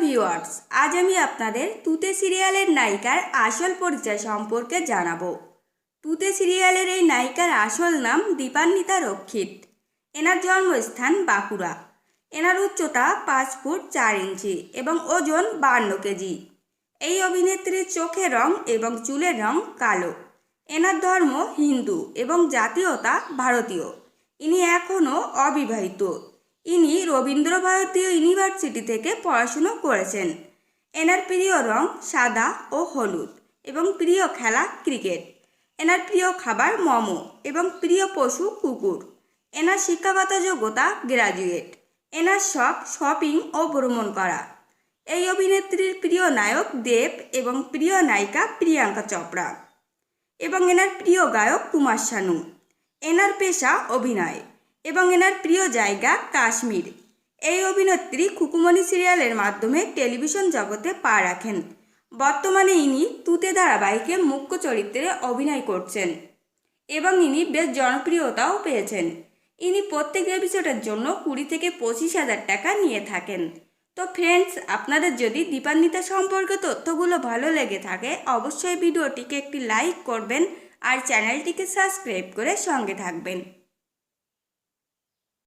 Viewers আজ আমি আপনাদের তুতে সিরিয়ালের নায়িকার আসল পরিচয় সম্পর্কে জানাব। তুতে সিরিয়ালের এই নায়িকার আসল নাম দীপান্বিতা রক্ষিত। এনার জন্মস্থান বাঁকুড়া। এনার উচ্চতা পাঁচ ফুট চার ইঞ্চি এবং ওজন বান্ন কেজি। এই অভিনেত্রীর চোখের রং এবং চুলের রং কালো। এনার ধর্ম হিন্দু এবং জাতীয়তা ভারতীয়। ইনি এখনও অবিবাহিত। ইনি রবীন্দ্র ভারতীয় ইউনিভার্সিটি থেকে পড়াশুনো করেছেন। এনার প্রিয় রং সাদা ও হলুদ এবং প্রিয় খেলা ক্রিকেট। এনার প্রিয় খাবার মোমো এবং প্রিয় পশু কুকুর। এনার শিক্ষাগত যোগ্যতা গ্র্যাজুয়েট এনার শখ শপিং ও ভ্রমণ করা। এই অভিনেত্রীর প্রিয় নায়ক দেব এবং প্রিয় নায়িকা প্রিয়াঙ্কা চোপড়া। এবং এনার প্রিয় গায়ক কুমার শানু। এনার পেশা অভিনয়। এবং এনার প্রিয় জায়গা কাশ্মীর। এই অভিনেত্রী খুকুমণি সিরিয়ালের মাধ্যমে টেলিভিশন জগতে পা রাখেন। বর্তমানে ইনি তুতে ধারাবাহিকে মুখ্য চরিত্রে অভিনয় করছেন এবং ইনি বেশ জনপ্রিয়তাও পেয়েছেন। ইনি প্রত্যেক এপিসোডের জন্য কুড়ি থেকে পঁচিশ হাজার টাকা নিয়ে থাকেন। তো ফ্রেন্ডস আপনাদের যদি দীপান্বিতা সম্পর্কে তথ্যগুলো ভালো লেগে থাকে, অবশ্যই ভিডিওটিকে একটি লাইক করবেন আর চ্যানেলটিকে সাবস্ক্রাইব করে সঙ্গে থাকবেন।